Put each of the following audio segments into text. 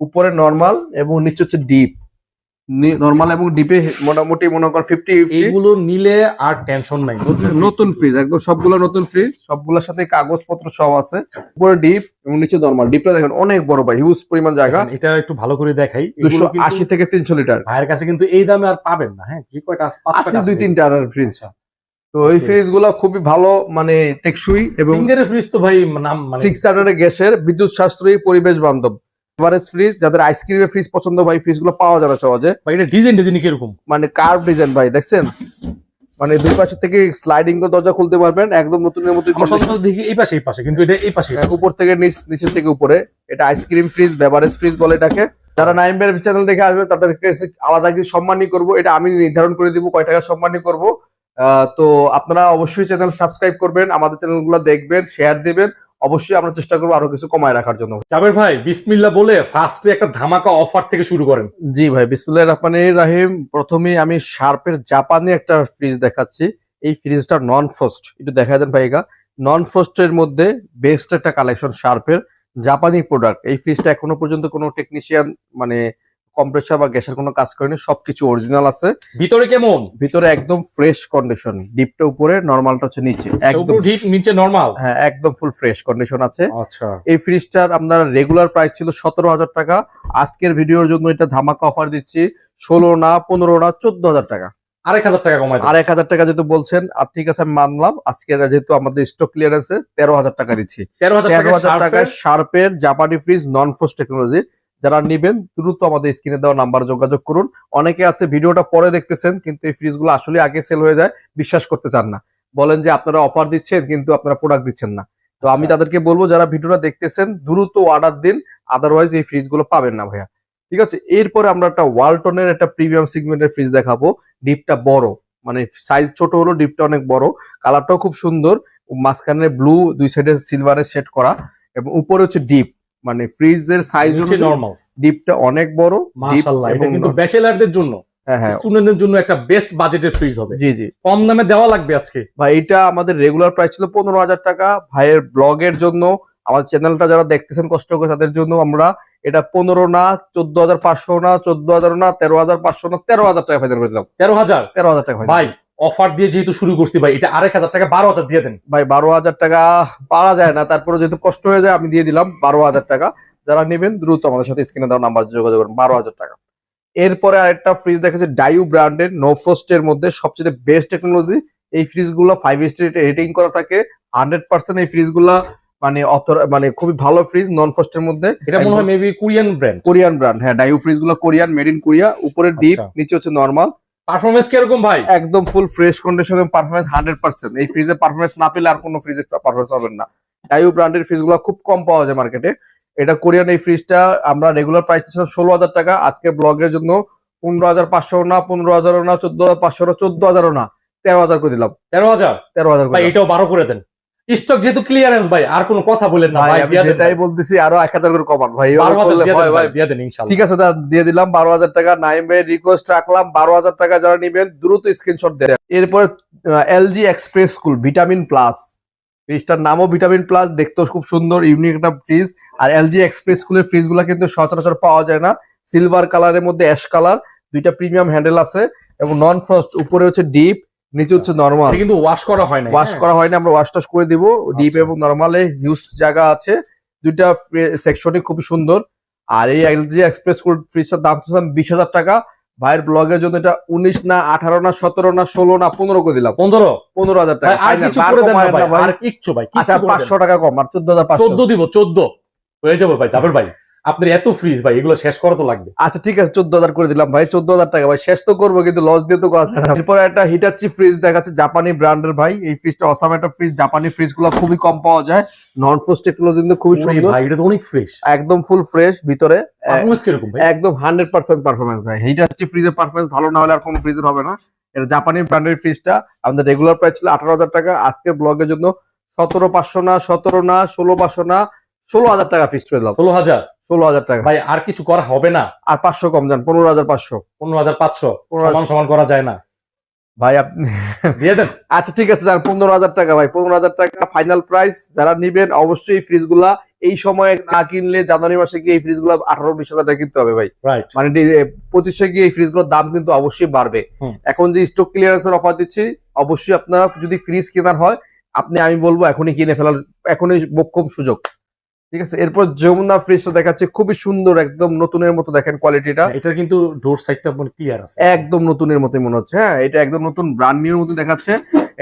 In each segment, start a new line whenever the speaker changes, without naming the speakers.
উপরে নর্মাল এবং নিচে হচ্ছে ডিপ নর্মাল এবং ডিপে মোটামুটি মনে কর ফিফটি
এইগুলো নিলে আর টেনশন নাই।
নতুন ফ্রিজ একদম সবগুলো নতুন ফ্রিজ সবগুলোর সাথে কাগজপত্র সব আছে। উপরে ডিপ এবং নিচে নর্মাল ডিপটা দেখেন অনেক বড় ভাই হিউজ পরিমাণ জায়গা।
এটা একটু ভালো করে দেখাই।
দুশো আশি থেকে তিনশো লিটার
ভাইয়ের কাছে কিন্তু এই দামে আর পাবেন না হ্যাঁ? যে কয়টা আছে?
আছে দুই তিনটা আর ফ্রিজ তো এই ফ্রিজগুলো খুবই ভালো মানে টেকসই এবং
সিঙ্গারের ফ্রিজ তো ভাই নাম মানে
সিক্স হান্ড্রেড গ্যাসের বিদ্যুৎ সাশ্রয়ী পরিবেশ বান্ধব। এভারেজ ফ্রিজ যাদের আইসক্রিমের ফ্রিজ পছন্দ ভাই ফ্রিজগুলো পাওয়া যাবে সহজে।
ভাই এটা ডিজাইন ডিজাইন কীরকম?
মানে কার্ভ ডিজাইন ভাই দেখছেন? মানে দুই পাশে থেকে স্লাইডিং করে দরজা খুলতে পারবেন একদম নতুনের মতো
দেখি এই পাশে এই পাশে কিন্তু এটা এই পাশে।
হ্যাঁ, উপর থেকে নিচ নিচের থেকে উপরে। এটা আইসক্রিম ফ্রিজ বেভারেজ ফ্রিজ বলে এটাকে। যারা নাইমের চ্যানেল দেখে আসবে তাদেরকে আলাদা কিছু সম্মানই করব। এটা আমি নির্ধারণ করে দিব কয় টাকা সম্মানই করব। আহ, তো আপনারা অবশ্যই চ্যানেল সাবস্ক্রাইব করবেন আমাদের চ্যানেলগুলো দেখবেন শেয়ার দিবেন। অবশ্যই আমরা চেষ্টা করব আরও কিছু কমায় রাখার জন্য।
জাবের ভাই বিসমিল্লা বলে ফার্স্টে একটা ধামাকা অফার থেকে শুরু করেন।
জি ভাই বিসমিল্লা রহমানির রাহিম প্রথমে আমি শার্পের জাপানি একটা ফ্রিজ দেখাচ্ছি। এই ফ্রিজটা নন ফ্রস্ট একটু দেখা দেন ভাইগা নন ফ্রস্টের মধ্যে বেস্ট একটা কালেকশন শার্পের জাপানি প্রোডাক্ট এই ফ্রিজটা এখনও পর্যন্ত কোনো টেকনিশিয়ান মানে কম্প্রেসার বা গ্যাসের কোনো কাজ করেনি সবকিছু অরিজিনাল আছে।
ভিতরে কেমন?
ভিতরে একদম ফ্রেশ কন্ডিশন ডিপটা উপরে নর্মালটা হচ্ছে নিচে। একদম
ঠিক নিচে নরমাল
হ্যাঁ একদম ফুল ফ্রেশ কন্ডিশন আছে।
আচ্ছা।
এই ফ্রিজটার আপনার রেগুলার প্রাইস ছিল সতেরো হাজার টাকা। আজকের ভিডিওর জন্য এটা ধামাকা অফার দিচ্ছি ষোলো না পনেরো না চোদ্দ হাজার টাকা।
আরেক হাজার টাকা কমাই
আর এক হাজার টাকা যেহেতু বলছেন আর ঠিক আছে আমি মানলাম আজকে যেহেতু আমাদের স্টক ক্লিয়ারেন্সে তেরো হাজার টাকা দিচ্ছি।
তেরো হাজার টাকা
শার্পের জাপানি ফ্রিজ নন টেকনোলজি যারা নেবেন দ্রুত আমাদের স্ক্রিনে দেওয়া নাম্বার যোগাযোগ করুন। অনেকে আছে ভিডিওটা পরে দেখতেছেন কিন্তু এই ফ্রিজগুলো আসলে আগে সেল হয়ে যায় বিশ্বাস করতে চান না। বলেন যে আপনারা অফার দিচ্ছেন কিন্তু আপনারা প্রোডাক্ট দিচ্ছেন না। তো আমি
আচ্ছা।
তাদেরকে বলব যারা ভিডিওটা দেখতেছেন দ্রুত অর্ডার দিন আদারওয়াইজ এই ফ্রিজগুলো পাবেন না ভাইয়া। ঠিক আছে? এরপরে আমরা একটা ওয়ালটনের একটা প্রিমিয়াম সেগমেন্টের ফ্রিজ দেখাবো। ডিপটা বড় মানে সাইজ ছোট হলো ডিপটা অনেক বড়। কালারটাও খুব সুন্দর মাঝখানে ব্লু দুই সাইডে সিলভারের সেট করা এবং উপরে হচ্ছে ডিপ মানে ফ্রিজের সাইজ
নিচে নরমাল
ডিপটা অনেক বড়
মাশাআল্লাহ এটা কিন্তু ব্যাচেলারদের জন্য
হ্যাঁ হ্যাঁ।
স্টুডেন্টদের জন্য একটা বেস্ট বাজেটের ফ্রিজ হবে।
জি জি।
কম দামে দেওয়া লাগবে আজকে।
ভাই এটা আমাদের রেগুলার প্রাইস ছিল পনেরো হাজার টাকা। ভাইয়ের ব্লগের জন্য আমার চ্যানেলটা যারা দেখতেছেন কষ্ট করে তাদের জন্য আমরা এটা পনেরো না চোদ্দ হাজার পাঁচশো না চোদ্দ হাজার না তেরো হাজার পাঁচশো না তেরো হাজার টাকা ফাইনাল
তেরো হাজার?
তেরো হাজার টাকা।
ভাই অফার দিয়ে যেহেতু শুরু করছি ভাই এটা আরেক হাজার টাকা বারো হাজার দিয়ে দেন।
ভাই বারো হাজার টাকা পারা যায় না তারপরে যেহেতু কষ্ট হয়ে যায় আমি দিয়ে দিলাম বারো হাজার টাকা। যারা নেবেন দ্রুত আমাদের সাথে স্ক্রিনে দেওয়া নাম্বার যোগাযোগ করুন বারো হাজার টাকা। এরপরে আরেকটা ফ্রিজ দেখা যাচ্ছে ডাইউ ব্র্যান্ডের নো ফ্রস্টের মধ্যে সবচেয়ে বেস্ট টেকনোলজি এই ফ্রিজগুলো ফাইভ স্টার রেটিং করা থাকে হান্ড্রেড পার্সেন্ট এই ফ্রিজগুলা মানে অথর মানে খুবই ভালো ফ্রিজ নন ফ্রস্টের মধ্যে।
এটা মনে হয় maybe Korean brand
Korean brand হ্যাঁ ডাইউ ফ্রিজগুলো কোরিয়ান মেড ইন কোরিয়া উপরে ডিপ
আচ্ছা।
নিচে হচ্ছে নর্মাল
পারফরমেন্স কীরকম ভাই?
একদম ফুল ফ্রেশ কন্ডিশনে পারফরমেন্স হান্ড্রেড পার্সেন্ট এই ফ্রিজে পারফরমেন্স না পেলে আর কোনো ফ্রিজে পারফরমেন্স পাবেন না। ডাইউ ব্র্যান্ডের ফ্রিজগুলো খুব কম পাওয়া যায় মার্কেটে এটা কোরিয়ান এই ফ্রিজটা আমরা রেগুলার প্রাইস ছিল ষোলো হাজার টাকা। আজকে ব্লগের জন্য পনেরো হাজার পাঁচশো না পনেরো হাজারও না চোদ্দ হাজার পাঁচশো না চোদ্দ হাজারও না। তেরো হাজার করে দিলাম।
তেরো হাজার?
তেরো হাজার
এটাও বারো করে দেন। স্টক যেহেতু ক্লিয়ারেন্স ভাই আর কোনো কথা বলেন না
ভাই যেটাই বলতেছি আরও এক হাজার করে কমান ভাই ভাই
ভাই। দিয়ে দেন ইনশাল্লাহ।
ঠিক আছে তা দিয়ে দিলাম বারো হাজার টাকা নাইম রিকোয়েস্ট রাখলাম বারো হাজার টাকা যারা নিবেন দ্রুত স্ক্রিনশট দেন। এরপর LG express cool vitamin plus ফ্রিজটার নামও ভিটামিন প্লাস দেখতেও খুব সুন্দর ইউনিক একটা ফ্রিজ আর এলজি এক্সপ্রেস স্কুলের ফ্রিজগুলা কিন্তু সচরাচর পাওয়া যায় না। সিলভার কালারের মধ্যে অ্যাশ কালার দুইটা প্রিমিয়াম হ্যান্ডেল আছে। এবং নন ফ্রস্ট উপরে হচ্ছে ডিপ নিচে হচ্ছে নর্মাল
কিন্তু ওয়াশ করা হয় না
ওয়াশ করা হয় না আমরা ওয়াশ টাশ করে দিব। ডিপ
আচ্ছা।
এবং নর্মালে হিউজ জায়গা আছে। দুইটা সেকশনই খুবই সুন্দর। আর এই এলজি এক্সপ্রেস কোড ফ্রিজটার দাম ছিল বিশ হাজার টাকা। ভাইয়ের ব্লগের জন্য এটা উনিশ না আঠারো না সতেরো না ষোলো না পনেরো করে দিলাম।
পনেরো?
পনেরো হাজার টাকা।
আর কিছু করে দেন না ভাই। আর কিচ্ছু ভাই
আচ্ছা পাঁচশো টাকা কম আর চোদ্দ হাজার
চোদ্দ দিব চোদ্দ। হয়ে যাবে ভাই যাবেন ভাই। আপনার এত ফ্রিজ ভাই এগুলো শেষ করা তো লাগবে।
আচ্ছা ঠিক আছে চোদ্দ হাজার করে দিলাম ভাই চোদ্দ হাজার টাকা ভাই শেষ তো করব কিন্তু লস দিয়ে তো না। এরপরে একটা হিটাচি ফ্রিজ দেখাচ্ছে জাপানি ব্র্যান্ডের ভাই এই ফ্রিজটা অসাম একটা ফ্রিজ জাপানি ফ্রিজগুলো খুবই কম পাওয়া যায়। নন ফ্রোস্ট টেকনোলজি কিন্তু খুবই সুন্দর।
ভাই এটা তো অনেক ফ্রেশ
একদম ফুল ফ্রেশ ভিতরে
পারফরমেন্স কীরকম ভাই?
একদম হান্ড্রেড পার্সেন্ট পারফরমেন্স ভাই। হচ্ছে ফ্রিজের পারফরমেন্স ভালো না হলে আর কোনো ফ্রিজের হবে না। এটা জাপানি ব্র্যান্ডের ফ্রিজটা আমাদের রেগুলার প্রাইস ছিল আঠারো হাজার টাকা। আজকের ব্লগের জন্য সতেরো পাঁচশো না সতেরো না ষোলো পাঁচশো না ষোলো হাজার টাকা ফিক্স করে দিলাম।
ষোলো হাজার?
ষোলো হাজার টাকা।
ভাই আর কিছু করা হবে না?
আর পাঁচশো কম যান পনেরো হাজার পাঁচশো।
পনেরো হাজার পাঁচশো? সমান সমান করা যায় না।
ভাই আপনি
দিয়ে দেন।
আচ্ছা ঠিক আছে যান পনেরো হাজার টাকা ভাই পনেরো হাজার টাকা ফাইনাল প্রাইস যারা নিবেন অবশ্যই ফ্রিজগুলা এই সময় না কিনলে জানুয়ারি মাসে গিয়ে এই ফ্রিজগুলো আঠারো বিশ হাজার টাকা কিনতে হবে ভাই। মানে পঁচিশে গিয়ে এই ফ্রিজগুলোর দাম কিন্তু অবশ্যই বাড়বে। এখন যে স্টক ক্লিয়ারেন্সের অফার দিচ্ছি অবশ্যই আপনারা যদি ফ্রিজ কেনার হয় আপনি আমি বলব এখনই কিনে ফেলার এখনই বক্ষম সুযোগ। ঠিক আছে? এরপর যমুনা ফ্রিজটা দেখাচ্ছে। খুবই সুন্দর একদম নতুনের মতো দেখেন কোয়ালিটিটা
এটা কিন্তু ডোর সাইডটা মানে ক্লিয়ার আছে।
একদম নতুনের মতোই মনে হচ্ছে। হ্যাঁ এটা একদম নতুন ব্র্যান্ড নিউ মতো দেখাচ্ছে।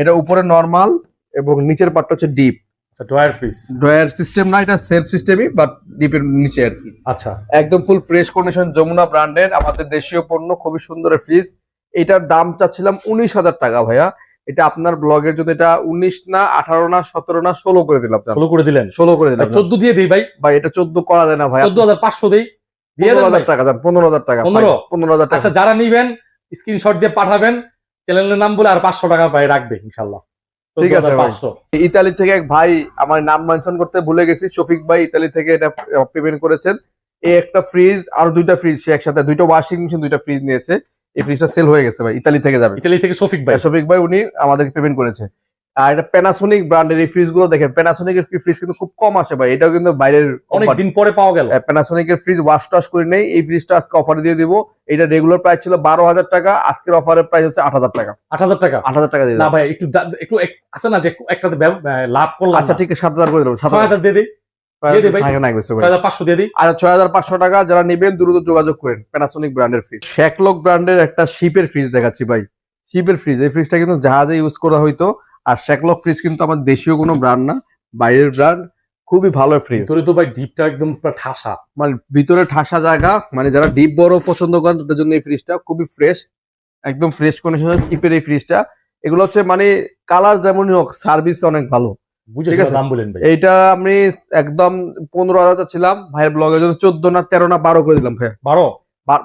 এটা উপরে নর্মাল এবং নিচের পার্টটা হচ্ছে ডিপ
আচ্ছা ড্রয়ার ফ্রিজ
ড্রয়ার সিস্টেম না এটা সেলফ সিস্টেমই বাট ডিপের নিচে আর কি।
আচ্ছা।
একদম ফুল ফ্রেশ কন্ডিশন যমুনা ব্র্যান্ডের আমাদের দেশীয় পণ্য খুবই সুন্দর ফ্রিজ এটার দাম চাচ্ছিলাম উনিশ হাজার টাকা ভাইয়া। এটা আপনার ব্লগের জন্য এটা উনিশ না আঠারো না সতেরো না ষোলো করে দিলাম
ষোলো করে দিলেন?
ষোলো করে দিলাম
চোদ্দ দিয়ে দিই ভাই।
ভাই এটা চোদ্দ করা যায় না ভাই।
চোদ্দ হাজার পাঁচশো দিই।
পনেরো হাজার টাকা যান পনেরো হাজার টাকা
15?
পনেরো? হাজার টাকা।
আচ্ছা যারা নিবেন স্ক্রিনশট দিয়ে পাঠাবেন। চ্যানেলের নাম বলে আর পাঁচশো টাকা ভাই রাখবে ইনশাল্লাহ
ঠিক আছে
পাঁচশো।
ইতালি থেকে এক ভাই আমার নাম মেনশন করতে ভুলে গেছি। শফিক ভাই ইতালি থেকে এটা পেমেন্ট করেছেন। এই একটা ফ্রিজ আর দুইটা ফ্রিজ সে একসাথে দুইটা ওয়াশিং মেশিন দুইটা ফ্রিজ নিয়েছে। এই ফ্রিজটা সেল হয়ে গেছে ভাই ইতালি থেকে যাবে।
ইতালি থেকে শফিক ভাই।
শফিক ভাই উনি আমাদেরকে পেমেন্ট করেছে। আর এটা প্যানাসোনিক ব্র্যান্ডের এই ফ্রিজগুলো দেখেন প্যানাসোনিক এর ফ্রিজ কিন্তু খুব কম আসে ভাই এটাও কিন্তু বাইরের
অনেক দিন পরে পাওয়া গেল।
প্যানাসোনিক এর ফ্রিজ ওয়াশ টাশ করে নেই এই ফ্রিজটা আজকে অফার দিয়ে দিব। এটা রেগুলার প্রাইস ছিল বারো হাজার টাকা আজকের অফারের প্রাইস হচ্ছে আট হাজার টাকা।
আট হাজার টাকা?
আট হাজার টাকা দিয়ে
না ভাই একটু একটু আছে না যে একটাতে লাভ করলাম
আচ্ছা ঠিক আছে সাত হাজার করে দিলাম সাত
হাজার দিয়ে দিই। হাজার পাঁচশো
আর ছয় হাজার পাঁচশো টাকা যারা নেবেন দ্রুত যোগাযোগ করেন। প্যানাসোনিক ব্র্যান্ডের ফ্রিজ শ্যাকলক ব্র্যান্ডের একটা শিপের ফ্রিজ দেখাচ্ছি ভাই। শিপের ফ্রিজ এই ফ্রিজটা কিন্তু জাহাজে ইউজ করা হইতো। আর শ্যাকলক ফ্রিজ কিন্তু আমার দেশীয় কোনো ব্র্যান্ড না বাইরের ব্র্যান্ড খুবই ভালো ফ্রিজ
ভিতরে তো ভাই ডিপটা একদম ঠাসা।
মানে ভিতরে ঠাসা জায়গা। মানে যারা ডিপ বড় পছন্দ করেন তাদের জন্য এই ফ্রিজটা খুবই ফ্রেশ একদম ফ্রেশ কন্ডিশনের টিপের এই ফ্রিজটা এগুলো হচ্ছে মানে কালার যেমনই হোক সার্ভিস অনেক ভালো। এইটা আমি একদম পনেরো হাজার ছিলাম। ভাইয়ের ব্লগের জন্য চোদ্দ না তেরো না বারো করে দিলাম ভাই।
বারো?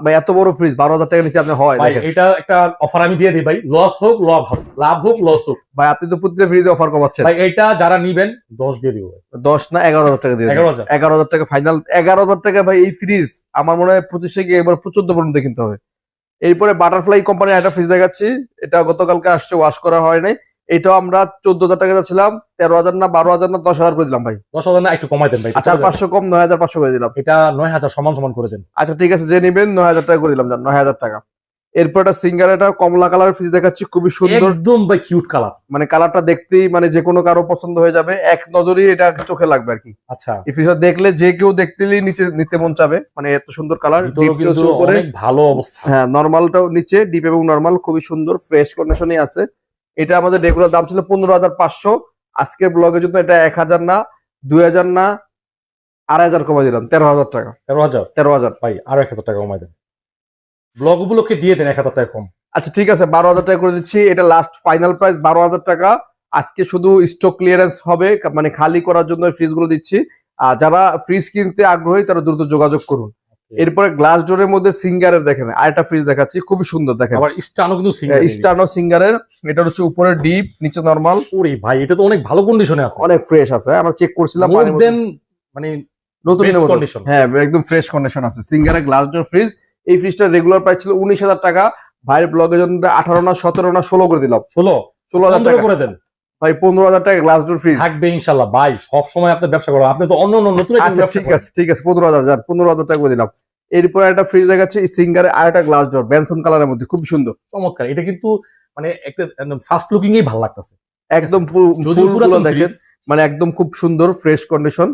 ভাই এত বড় ফ্রিজ বারো হাজার টাকা নিচে আপনি হয়
এটা একটা অফার আমি দিয়ে দিই ভাই। লস হোক লাভ হোক। লাভ হোক লস হোক।
ভাই আপনি তো ফ্রিজে অফার কমাচ্ছেন।
ভাই এটা যারা নিবেন দশ দিয়ে দিব
দশ না এগারো হাজার টাকা দিয়ে
এগারো হাজার।
এগারো হাজার টাকা ফাইনাল এগারো হাজার টাকা ভাই এই ফ্রিজ আমার মনে হয় পঁচিশে গিয়ে এবার চোদ্দ পর্যন্ত কিনতে হবে। এরপরে বাটারফ্লাই কোম্পানির একটা ফ্রিজ দেখাচ্ছি। এটা গতকালকে আসছে ওয়াশ করা হয় নাই। এটাও আমরা চোদ্দ হাজার টাকা ছিলাম তেরো হাজার না বারো হাজার না দশ হাজার করে দিলাম ভাই।
দশ হাজার না একটু কমাই দেন ভাই
আচ্ছা আর পাঁচশো কম নয় হাজার পাঁচশো করে দিলাম।
এটা নয় হাজার সমান সমান করে দেন।
আচ্ছা ঠিক আছে যে নেবেন নয় হাজার টাকা করে দিলাম যান, নয় হাজার টাকা। এরপর একটা সিঙ্গার একটা কমলা কালার ফ্রিজ দেখাচ্ছি খুবই সুন্দর।
একদম ভাই কিউট কালার
মানে কালারটা দেখতেই মানে যে কোনো কারও পছন্দ হয়ে যাবে এক নজরেই এটা চোখে লাগবে আর কি।
আচ্ছা।
এই ফ্রিজটা দেখলে যে কেউ দেখতেই নিচে নিতে মন চাবে মানে এত সুন্দর কালার
ভালো অবস্থা।
হ্যাঁ নর্মালটাও নিচে ডিপ এবং নর্মাল খুবই সুন্দর ফ্রেশ কন্ডিশনে আছে। এটা আমাদের রেগুলার দাম ছিল পনেরো হাজার পাঁচশো। আজকের ব্লগের জন্য এটা এক হাজার না দুই হাজার না আড়াই হাজার কমে দিলাম তেরো হাজার টাকা।
তেরো হাজার?
তেরো হাজার।
ভাই আরও এক হাজার টাকা কমাই দেন। ব্লগ গুলোকে দিয়ে দেন এক হাজার টাকা কম।
আচ্ছা ঠিক আছে বারো হাজার টাকা করে দিচ্ছি। এটা লাস্ট ফাইনাল প্রাইস বারো হাজার টাকা। আজকে শুধু স্টক ক্লিয়ারেন্স হবে মানে খালি করার জন্য ফ্রিজগুলো দিচ্ছি। আর যারা ফ্রিজ কিনতে আগ্রহী তারা দ্রুত যোগাযোগ করুন। এরপরে গ্লাস ডোরের মধ্যে সিঙ্গারের দেখেন আরেকটা ফ্রিজ দেখাচ্ছি খুবই সুন্দর দেখেন।
আবার স্টানও কিন্তু সিঙ্গেল
স্টার্নো সিঙ্গারের এটা হচ্ছে উপরে ডিপ নিচে নর্মাল
ওরে ভাই এটা তো অনেক ভালো কন্ডিশনে আছে।
অনেক ফ্রেশ আছে আমরা চেক করছিলাম
মানে
নতুন
condition।
হ্যাঁ একদম ফ্রেশ কন্ডিশন আছে। সিঙ্গারের গ্লাস ডোর ফ্রিজ এই ফ্রিজটার রেগুলার প্রাইস ছিল উনিশ হাজার টাকা। ভাইয়ের ব্লগের জন্য আঠারো না সতেরো না ষোলো করে দিলাম।
ষোলো?
ষোলো হাজার
পনেরো
টাকা।
করে দেন।
ভাই পনেরো হাজার টাকা গ্লাস ডোর ফ্রিজ
থাকবে ইনশাল্লাহ। ভাই সব সময় আপনি ব্যবসা করো আপনি তো অন্য অন্য নতুন
আচ্ছা ঠিক আছে ঠিক আছে পনেরো হাজার পনেরো হাজার টাকা করে দিলাম। এরপর একটা ফ্রিজ দেখাচ্ছি সিঙ্গারে আর একটা গ্লাস ডোর বেনসন কালারের মধ্যে খুব সুন্দর।
চমৎকার এটা কিন্তু মানে একটা ফার্স্ট লুকিং এই ভালো লাগতেছে।
একদম ফুলগুলো দেখেন মানে একদম খুব সুন্দর ফ্রেশ কন্ডিশন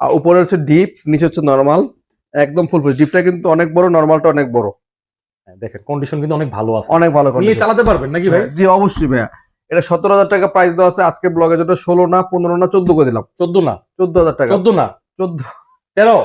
আর উপরে হচ্ছে ডিপ নিচে হচ্ছে নর্মাল একদম ফুল ফ্রেশ ডিপটা কিন্তু অনেক বড় নর্মালটা অনেক বড়।
হ্যাঁ, দেখেন কন্ডিশন কিন্তু অনেক ভালো আছে।
অনেক ভালো
নিয়ে চালাতে পারবেন নাকি ভাই?
হ্যাঁ, জি অবশ্যই ভাইয়া। এটা সতেরো হাজার টাকা প্রাইস দেওয়া আছে আজকে ব্লগের জন্য ষোলো না পনেরো না চোদ্দ করে দিলাম।
চোদ্দ না।
চোদ্দ হাজার টাকা।
চোদ্দ না।
চোদ্দ।
তেরো?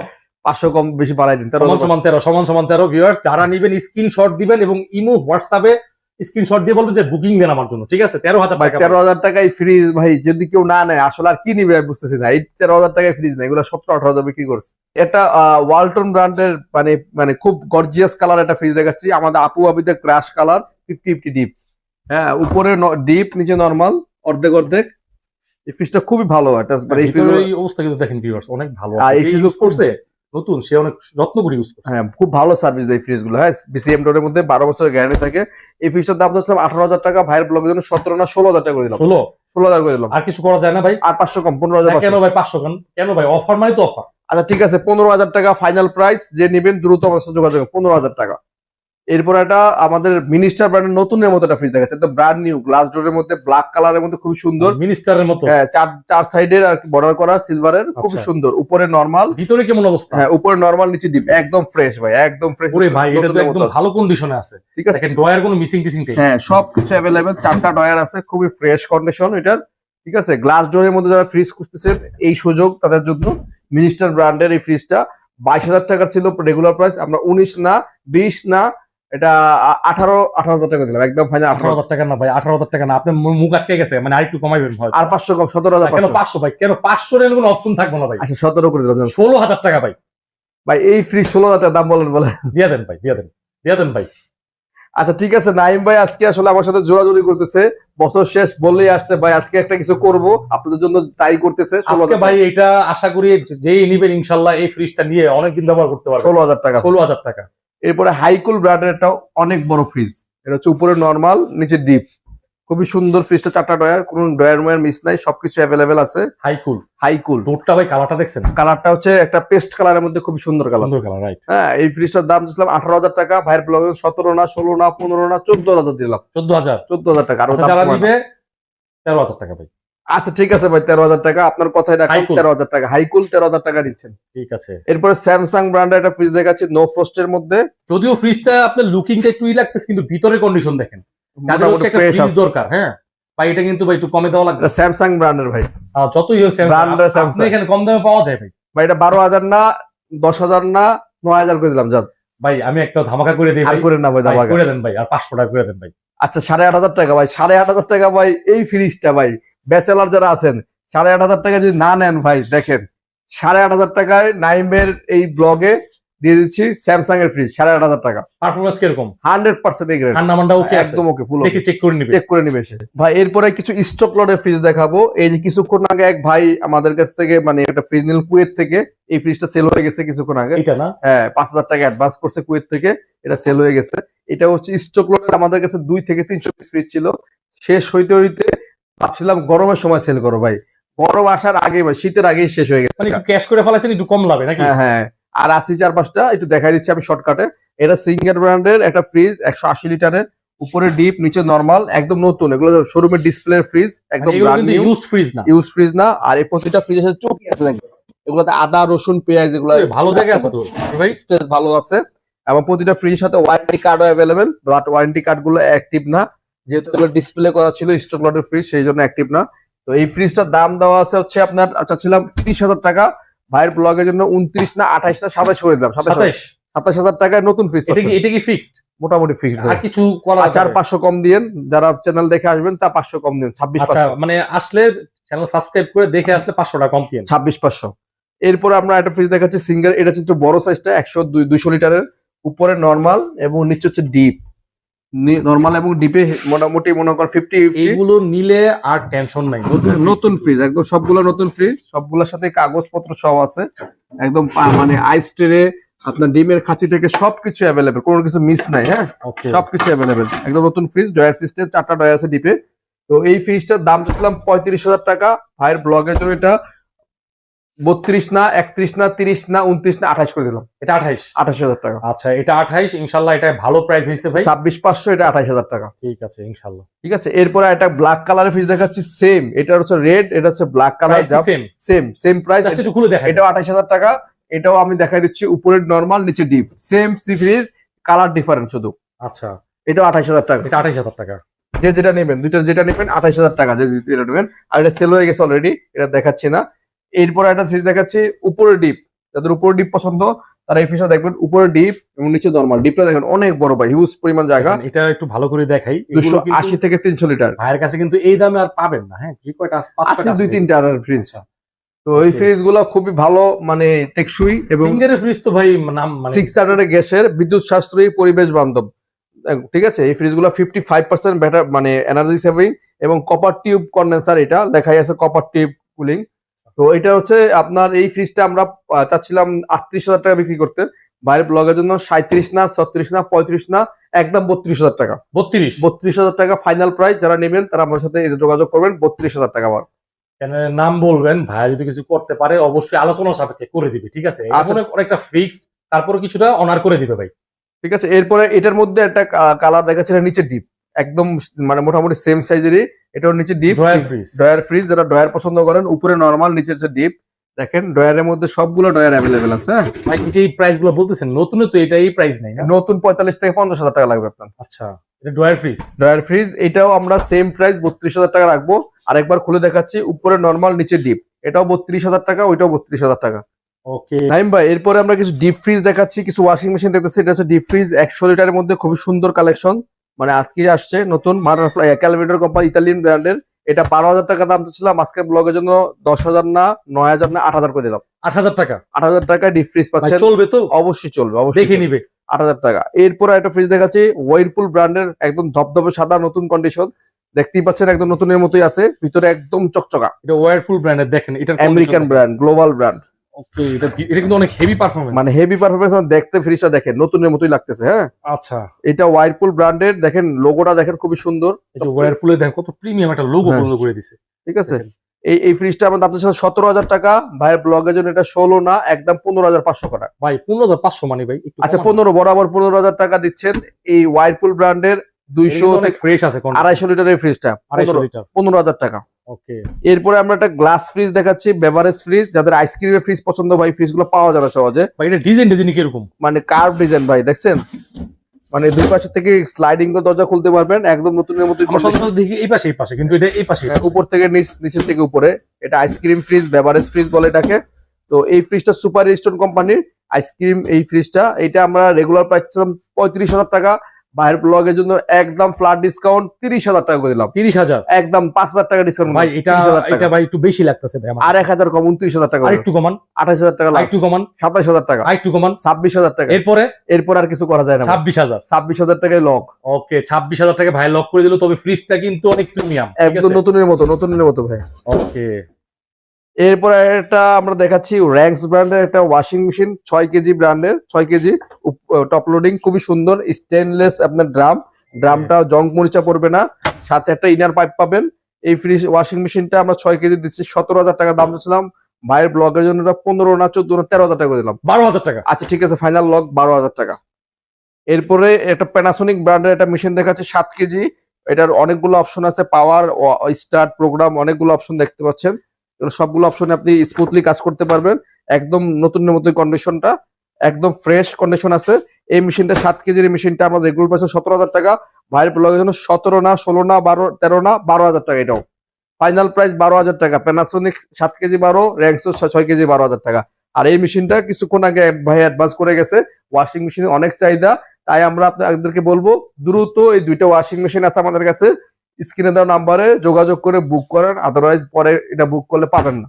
পাঁচশো কম বেশি বাড়াই দিন তেরো
সমান সমান তেরো সমান সমান তেরো ভিউয়ার্স যারা নিবেন স্ক্রিনশট দিবেন এবং ইমো হোয়াটসঅ্যাপে স্ক্রিনশট দিয়ে বলবেন যে বুকিং দেন আমার জন্য ঠিক আছে? তেরো হাজার টাকা
তেরো হাজার টাকায় ফ্রিজ ভাই যদি কেউ না নেয় আসলে আর কি নিবে আমি বুঝতেছি না এই তেরো হাজার টাকায় ফ্রিজ না এগুলো সতেরো আঠারো হাজার বিক্রি করছে। এটা ওয়ালটন ব্র্যান্ডের মানে মানে খুব গর্জিয়াস কালার একটা ফ্রিজ দেখাচ্ছি আমাদের আপু আবিদের crush colour fifty fifty deep হ্যাঁ উপরে ডিপ নিচে নর্মাল অর্ধেক অর্ধেক। এই ফ্রিজটা খুবই ভালো একটা মানে এই
অবস্থা কিন্তু দেখেন ভিউয়ার্স অনেক ভালো
আর এই ফ্রিজ
ইউজ করছে নতুন সে অনেক যত্ন করে ইউজ করছে।
হ্যাঁ খুব ভালো সার্ভিস দেয় ফ্রিজগুলো। হ্যাঁ বিসিএম ডোরের মধ্যে বারো বছরের গ্যারান্টি থাকে। এই ফ্রিজটার দাম ধরছিলাম আঠারো হাজার টাকা ভাইয়ের ব্লগের জন্য সতেরো না ষোলো হাজার টাকা করে দিলাম।
ষোলো?
ষোলো হাজার করে দিলাম।
আর কিছু করা যায় না ভাই?
আর পাঁচশো কম পনেরো হাজার
কেন ভাই পাঁচশো কেন কেন ভাই? অফার মানে তো অফার
আচ্ছা ঠিক আছে পনেরো হাজার টাকা ফাইনাল প্রাইস যে নেবেন দ্রুত আমার যোগাযোগ পনেরো হাজার টাকা। এরপর একটা আমাদের মিনিস্টার ব্র্যান্ডের নতুনের মতো একটা ফ্রিজ দেখাচ্ছে একদম ব্র্যান্ড নিউ গ্লাস ডোরের মধ্যে ব্ল্যাক কালারের মধ্যে খুব সুন্দর।
মিনিস্টারের মতো?
হ্যাঁ চার চার সাইডের আর বর্ডার করা সিলভারের খুব
আচ্ছা।
সুন্দর। উপরে নরমাল
ভিতরে কেমন অবস্থা?
হ্যাঁ উপরে নরমাল নিচে ডিপ একদম ফ্রেশ ভাই একদম ফ্রেশ
ওরে ভাই এটা তো একদম ভালো কন্ডিশনে আছে।
ঠিক আছে।
ড্রয়ার কোনো মিসিং টিসিং নেই।
হ্যাঁ সবকিছু অ্যাভেলেবেল চারটা ডয়ার আছে খুবই ফ্রেশ কন্ডিশন এটার। ঠিক আছে গ্লাস ডোরের মধ্যে যারা ফ্রিজ খুঁজতেছেন এই সুযোগ তাদের জন্য মিনিস্টার ব্র্যান্ডের এই ফ্রিজটা বাইশ হাজার টাকার ছিল রেগুলার প্রাইস আমরা উনিশ না বিশ না এটা আঠারো আঠারো হাজার টাকা দিলাম একদম ফাইনাল
আঠারো হাজার। টাকা না ভাই আঠারো হাজার টাকা না আপনার মুখ আটকে গেছে মানে আরেকটু কমাইবেন ভাই
আর পাঁচশো কম সতেরো হাজার
কেন
পাঁচশো?
ভাই কেন পাঁচশো এর কোনো অপশন থাকব না ভাই?
আচ্ছা সতেরো করে দিলাম
ষোলো হাজার টাকা ভাই।
ভাই এই ফ্রিজ ষোলো হাজার দাম বলেন বলে
দিয়ে দেন ভাই দিয়ে দেন দিয়ে দেন ভাই।
আচ্ছা ঠিক আছে নাইম ভাই আজকে আসলে আমার সাথে জোরাজোরি করতেছে। বছর শেষ বললেই আসছে ভাই আজকে একটা কিছু করব। আপনাদের জন্য ট্রাই করতেছে
আজকে ভাই এটা আশা করি যেই নিবেন ইনশাল্লাহ এই ফ্রিজটা নিয়ে অনেকদিন ব্যবহার করতে পারবে
ষোলো হাজার টাকা।
ষোলো হাজার টাকা।
এরপরে হাইকুল ব্র্যান্ডের একটা অনেক বড় ফ্রিজ এটা হচ্ছে উপরে নর্মাল নিচে ডিপ খুবই সুন্দর ফ্রিজটা চারটা ডয়ার কোন ডয়ার ময়ার মিস নাই সবকিছু অ্যাভেলেবেল আছে।
হাইকুল
হাইকুল
ডোরটা ভাই কালারটা দেখছেন?
কালারটা হচ্ছে একটা পেস্ট কালারের মধ্যে খুবই সুন্দর কালার
সুন্দর কালার রাইট
হ্যাঁ এই ফ্রিজটার দাম আঠারো হাজার টাকা ভাইয়ের ব্লগে সতেরো না ষোলো না পনেরো না চোদ্দ হাজার দিলাম।
চোদ্দ হাজার।
চোদ্দ হাজার টাকা আরও
আচ্ছা,
দাম
যারা। নিবে তেরো হাজার টাকা ভাই।
আচ্ছা ঠিক আছে ভাই তেরো হাজার টাকা। আপনার কথাই রাখলাম
হাইকুল।
তেরো হাজার টাকা। হাইকুল তেরো হাজার টাকা দিচ্ছেন
ঠিক আছে।
এরপরে স্যামসাং ব্র্যান্ডের একটা ফ্রিজ দেখাচ্ছি নো ফ্রস্টের মধ্যে।
যদিও ফ্রিজটা আপনার লুকিংটা একটু ই লাগতেছে কিন্তু ভিতরে কন্ডিশন দেখেন। দরকার হ্যাঁ? ভাই এটা কিন্তু ভাই একটু কমে দেওয়া লাগবে।
স্যামসাং ব্র্যান্ডের ভাই।
যতই হোক। আপনি এখানে কম দামে পাওয়া যায় ভাই।
ভাই এটা বারো হাজার না দশ হাজার না নয় হাজার করে দিলাম যান।
ভাই আমি একটা ধামাকা করে দিই
আর করে না ভাই দাবাগা।
করে দেন ভাই আর পাঁচশো টাকা করে দেন ভাই।
আচ্ছা সাড়ে আট হাজার টাকা ভাই সাড়ে আট হাজার টাকা ভাই এই ফ্রিজটা ভাই। ব্যাচেলার যারা আছেন সাড়ে আট হাজার টাকা যদি না নেন ভাই দেখেন সাড়ে আট হাজার টাকায় নাইমের এই ব্লগে দিয়ে দিচ্ছি স্যামসাং এর ফ্রিজ সাড়ে আট হাজার টাকা।
পারফরমেন্স কীরকম?
হান্ড্রেড পার্সেন্ট এগ্রেড
ঠান্ডা ওকে
একদম ওকে ফুল
দেখে চেক করে নিবে।
চেক করে নিবে সে। ভাই এরপরে কিছু স্টক লটের ফ্রিজ দেখাবো। এই যে কিছুক্ষণ আগে এক ভাই আমাদের কাছ থেকে মানে একটা ফ্রিজ নিল কুয়েত থেকে। এই ফ্রিজটা সেল হয়ে গেছে কিছুক্ষণ আগে।
এটা না?
হ্যাঁ পাঁচ হাজার টাকা অ্যাডভান্স করছে কুয়েত থেকে। এটা সেল হয়ে গেছে। এটা হচ্ছে স্টক লট আমাদের কাছে দুই থেকে তিনশো পিস ফ্রিজ ছিল। শেষ হইতে হইতে ভাবছিলাম গরমের সময় সেল করো ভাই। গরম আসার আগে ভাই শীতের আগেই শেষ হয়ে গেছে।
মানে একটু ক্যাশ করে ফেলাইছেন একটু কম লাভে নাকি?
হ্যাঁ হ্যাঁ। আর আশি চার পাঁচটা একটু দেখাই দিচ্ছি আমি শর্টকাটে এটা সিঙ্গার ব্র্যান্ডের একটা ফ্রিজ একশো আশি লিটারের। উপরে ডিপ নিচে নর্মাল একদম নতুন। এগুলো শোরুমের ডিসপ্লে ফ্রিজ একদম
ইউজড ফ্রিজ না।
ইউজ ফ্রিজ না। আর এই প্রতিটা ফ্রিজের সাথে চৌকি আছে এগুলোতে আদা রসুন পেঁয়াজ এগুলো
ভালো জায়গা আছে তো। ভাই
স্পেস ভালো আছে। এবং প্রতিটা ফ্রিজের সাথে ওয়ারেন্টি কার্ডও অ্যাভেলেবেল বাট ওয়ারেন্টি কার্ডগুলো অ্যাক্টিভ না। যেহেতু এগুলো ডিসপ্লে করা ছিল স্টক লটের ফ্রিজ সেই জন্য অ্যাক্টিভ না। তো এই ফ্রিজটার দাম দেওয়া আছে হচ্ছে আপনার আচ্ছা ছিলাম ত্রিশ হাজার টাকা। ভাইয়ের ব্লগের জন্য উনত্রিশ না আঠাইশ না সাতাশ করে দিলাম সাতাশ সাতাশ হাজার টাকায় নতুন ফ্রিজ
এটা কি এটা কি ফিক্সড
মোটামুটি ফিক্স
আর কিছু করা
চার পাঁচশো কম দিয়েন যারা চ্যানেল দেখে আসবেন চার পাঁচশো কম দিন ছাব্বিশ
আচ্ছা মানে আসলে চ্যানেল সাবস্ক্রাইব করে দেখে আসলে পাঁচশো টাকা কম দিয়ে।
ছাব্বিশ পাঁচশো। এরপরে আমরা একটা ফ্রিজ দেখাচ্ছি সিঙ্গেল এটা হচ্ছে বড় সাইজটা একশো দুই দুইশো লিটারের। উপরে নর্মাল এবং নিচে হচ্ছে ডিপ নর্মাল এবং ডিপে মোটামুটি মনে করেন ফিফটি
এইগুলো নিলে আর টেনশন নাই।
নতুন ফ্রিজ একদম সবগুলো নতুন ফ্রিজ সবগুলোর সাথে কাগজপত্র সব আছে। একদম মানে আইস ট্রে আপনার ডিমের খাঁচি থেকে সবকিছু অ্যাভেলেবেল কোনো কিছু মিস নাই হ্যাঁ? সবকিছু অ্যাভেলেবেল একদম নতুন ফ্রিজ ডয়ার সিস্টেম চারটা ডয়ার আছে ডিপে তো এই ফ্রিজটার দাম দেখলাম পঁয়ত্রিশ হাজার টাকা। ভাইয়ের ব্লগের জন্য এটা বত্রিশ না একত্রিশ না তিরিশ না উনত্রিশ না আঠাশ করে দিলাম।
এটা আঠাইশ?
আঠাশ হাজার টাকা।
আচ্ছা এটা আঠাইশ ইনশাল্লাহ এটা ভালো প্রাইস হয়েছে ভাই।
ছাব্বিশ পাঁচশো এটা আঠাশ হাজার টাকা।
ঠিক আছে ইনশাল্লাহ।
ঠিক আছে এরপরে একটা ব্ল্যাক কালারের ফ্রিজ দেখাচ্ছি সেম এটা হচ্ছে রেড এটা হচ্ছে black colour
same
same same price
একটু খুলে দেখা
এটাও আঠাশ হাজার টাকা এটাও আমি দেখাই দিচ্ছি উপরের নর্মাল নিচে ডিপ সেম সি ফ্রিজ কালার ডিফারেন্ট শুধু।
আচ্ছা।
এটাও আঠাশ হাজার টাকা।
এটা আঠাইশ হাজার টাকা।
যে যেটা নেবেন দুইটা যেটা নেবেন আঠাশ হাজার টাকা। যে যেটা নেবেন আর এটা সেল হয়ে গেছে অলরেডি এটা দেখাচ্ছি না। এরপর একটা ফ্রিজ দেখাচ্ছি উপরে ডিপ যাদের উপরে ডিপ পছন্দ তারা এই ফ্রিজটা দেখবেন উপরে ডিপ এবং নিচে নর্মাল ডিপটা দেখেন অনেক বড় ভাই হিউজ পরিমাণ জায়গা।
এটা একটু ভালো করে দেখাই।
দুশো আশি থেকে তিনশো লিটার।
ভাইয়ের কাছে কিন্তু এই দামে আর পাবেন না হ্যাঁ? আছে,
দুই। তিনটা আর ফ্রিজ
আচ্ছা।
তো এই ফ্রিজগুলো খুবই ভালো মানে টেকসই এবং
ফ্রিজ তো ভাই নাম মানে
সিক্স হান্ড্রেড গ্যাসের বিদ্যুৎ সাশ্রয়ী পরিবেশ বান্ধব। ঠিক আছে? এই ফ্রিজগুলো ফিফটি ফাইভ পার্সেন্ট ব্যাটার মানে এনার্জি সেভিং এবং কপার টিউব কন্ডেন্সার এটা লেখাই আছে কপার টিউব কুলিং তো এটা হচ্ছে আপনার এই ফ্রিজটা আমরা চাচ্ছিলাম আটত্রিশ হাজার টাকা বিক্রি করতে। বাইরের ব্লগের জন্য সাঁত্রিশ না ছত্রিশ না পঁয়ত্রিশ না একদম বত্রিশ হাজার টাকা।
বত্রিশ?
বত্রিশ হাজার টাকা ফাইনাল প্রাইস যারা নেবেন তারা আমার সাথে যোগাযোগ করবেন বত্রিশ হাজার টাকা আমার
নাম বলবেন ভাইয়া যদি কিছু করতে পারে অবশ্যই আলোচনা সাপেক্ষে করে দিবে ঠিক আছে?
আচ্ছা।
অনেকটা ফিক্সড তারপরে কিছুটা অনার করে দিবে ভাই।
ঠিক আছে এরপরে এটার মধ্যে একটা কালার দেখাচ্ছে এটা নিচে ডিপ একদম মানে মোটামুটি সেম সাইজেরই এটার নিচে deep
drawer fridge
drawer fridge যারা ডয়ার পছন্দ করেন উপরে নর্মাল নিচে হচ্ছে ডিপ দেখেন ডয়ারের মধ্যে সবগুলো ডয়ার অ্যাভেলেবেল আছে হ্যাঁ?
ভাই এই এই প্রাইসগুলো বলতেছেন নতুন তো এটা এই প্রাইস নাই না?
নতুন পঁয়তাল্লিশ থেকে পঞ্চাশ হাজার টাকা লাগবে আপনার।
আচ্ছা এটা ড্রয়ার ফ্রিজ
ডয়ার ফ্রিজ এটাও আমরা সেম প্রাইস বত্রিশ হাজার টাকা রাখব। আরেকবার খুলে দেখাচ্ছি উপরে নর্মাল নিচে ডিপ এটাও বত্রিশ হাজার টাকা ওইটাও বত্রিশ হাজার টাকা।
ওকে
নাইম ভাই এরপরে আমরা কিছু ডিপ ফ্রিজ দেখাচ্ছি কিছু ওয়াশিং মেশিন দেখতেছি এটা হচ্ছে ডিপ ফ্রিজ একশো লিটারের মধ্যে খুবই সুন্দর কালেকশন মানে আজকে আসছে নতুন বাটারফ্লাই ক্যালভেটর কোম্পানি ইতালিয়ান ব্র্যান্ডের এটা বারো হাজার টাকা দাম ছিলাম আজকের ব্লগের জন্য দশ হাজার না নয় হাজার না আট হাজার করে দিলাম।
আট হাজার টাকা?
আট হাজার টাকা ডিপ ফ্রিজ
ভাই
পাচ্ছেন?
চলবে তো?
অবশ্যই চলবে অবশ্যই
দেখে নিবে।
আট হাজার টাকা। এরপরে একটা ফ্রিজ দেখাচ্ছি ওয়াইরপুল ব্র্যান্ডের একদম ধবধবে সাদা নতুন কন্ডিশন দেখতেই পাচ্ছেন একদম নতুনের মতোই আছে ভিতরে একদম চকচকা।
এটা ওয়ারফুল ব্র্যান্ডের দেখেন এটা
American brand global brand
okay এটা এটা কিন্তু অনেক হেভি পারফরমেন্স
মানে হেভি পারফরমেন্স দেখতে ফ্রিজটা দেখেন নতুনের মতোই লাগতেছে হ্যাঁ?
আচ্ছা।
এটা ওয়াইরপুল ব্র্যান্ডের দেখেন লোগোটা দেখেন খুবই সুন্দর।
এই যে ওয়ারপুলে দেখেন কত প্রিমিয়াম একটা লোগো
হ্যাঁ।
পর্যন্ত করে দিছে।
ঠিক আছে? এই এই ফ্রিজটা আমার দাম ছিল সতেরো হাজার টাকা ভাইয়ের ব্লগের জন্য এটা ষোলো না একদম পনেরো হাজার পাঁচশো টাকা
ভাই পনেরো হাজার পাঁচশো মানে ভাই
আচ্ছা পনেরো বরাবর পনেরো হাজার টাকা দিচ্ছেন এই ওয়াইরপুল ব্র্যান্ডের দুইশো থেকে
ফ্রেশ আছে।
আড়াইশো লিটারের ফ্রিজটা
আড়াইশো লিটার।
পনেরো হাজার টাকা। এরপরে আমরা একটা গ্লাস ফ্রিজ দেখাচ্ছি বেভারেজ ফ্রিজ যাদের আইসক্রিমের ফ্রিজ পছন্দ ভাই ফ্রিজগুলো পাওয়া যাবে সহজে।
ভাই এটা ডিজাইন ডিজাইন কীরকম
মানে কার্ভ ডিজাইন ভাই দেখছেন? মানে দুই পাশে থেকে স্লাইডিং করে দরজা খুলতে পারবেন একদম নতুনের মতো
দেখি এই পাশে এই পাশে কিন্তু এটা এই পাশে।
উপর থেকে নিচ নিচের থেকে উপরে। এটা আইসক্রিম ফ্রিজ বেভারেজ ফ্রিজ বলে এটাকে। তো এই ফ্রিজটা সুপার স্টোন কোম্পানির আইসক্রিম এই ফ্রিজটা এটা আমরা রেগুলার প্রাইস পঁয়ত্রিশ হাজার টাকা। বাইরের ব্লগের জন্য একদম ফ্ল্যাট ডিসকাউন্ট তিরিশ হাজার টাকা করে দিলাম।
তিরিশ হাজার?
একদম পাঁচ হাজার টাকা ডিসকাউন্ট
ভাই এটা এটা ভাই একটু বেশি লাগতেছে ভাই আমার
আর এক হাজার কম উনত্রিশ হাজার টাকা
আর একটু কমান।
আঠাশ হাজার টাকা
একটু কমান।
সাতাশ হাজার টাকা।
আর একটু কমান।
ছাব্বিশ হাজার টাকা।
এরপরে?
এরপর আর কিছু করা যায় না
ছাব্বিশ হাজার।
ছাব্বিশ হাজার টাকায় লক
ওকে ছাব্বিশ হাজার টাকা ভাই লক করে দিল তবে ফ্রিজটা কিন্তু অনেক প্রিমিয়াম
একদম নতুনের মতো নতুনের মতো ভাই।
ওকে।
এরপর একটা আমরা দেখাচ্ছি র্যাঙ্কস ব্র্যান্ডের একটা ওয়াশিং মেশিন ছয় কেজি ব্র্যান্ডের ছয় কেজি টপ লোডিং খুবই সুন্দর স্টেনলেস আপনার ড্রাম ড্রামটা জং মরিচা পড়বে না সাথে একটা ইনার পাইপ পাবেন। এই ফ্রিজ ওয়াশিং মেশিনটা আমরা ছয় কেজি দিচ্ছি সতেরো হাজার টাকা দাম দিচ্ছিলাম ভাইয়ের ব্লগের জন্য পনেরো না চোদ্দ না তেরো হাজার টাকা দিলাম।
বারো হাজার টাকা।
আচ্ছা ঠিক আছে ফাইনাল লক বারো হাজার টাকা। এরপরে একটা প্যানাসোনিক ব্র্যান্ডের একটা মেশিন দেখাচ্ছে সাত কেজি। এটার অনেকগুলো অপশন আছে পাওয়ার স্টার্ট প্রোগ্রাম অনেকগুলো অপশন দেখতে পাচ্ছেন। সবগুলো অপশনে আপনি স্মুথলি কাজ করতে পারবেন। একদম নতুনের মতো কন্ডিশনটা একদম ফ্রেশ কন্ডিশন আছে। এই মেশিনটা সাত কেজির মেশিনটা আমরা রেগুলার পাচ্ছি সতেরো হাজার টাকা, ভাইয়ের ব্লগের জন্য সতেরো না, ষোলো না, বারো, তেরো না, বারো হাজার টাকা এটাও। ফাইনাল প্রাইস বারো হাজার টাকা প্যানাসোনিক সাত কেজি বারো র্যাঙ্কসো ছয় কেজি বারো হাজার টাকা। আর এই মেশিনটা কিছুক্ষণ আগে ভাই অ্যাডভান্স করে গেছে ওয়াশিং মেশিন অনেক চাহিদা। তাই আমরা আপনাদেরকে বলব, দ্রুত এই দুইটা ওয়াশিং মেশিন আছে আমাদের কাছে। স্ক্রিনে দেওয়া নাম্বারে যোগাযোগ করে বুক করেন আদারওয়াইজ পরে এটা বুক করলে পাবেন না।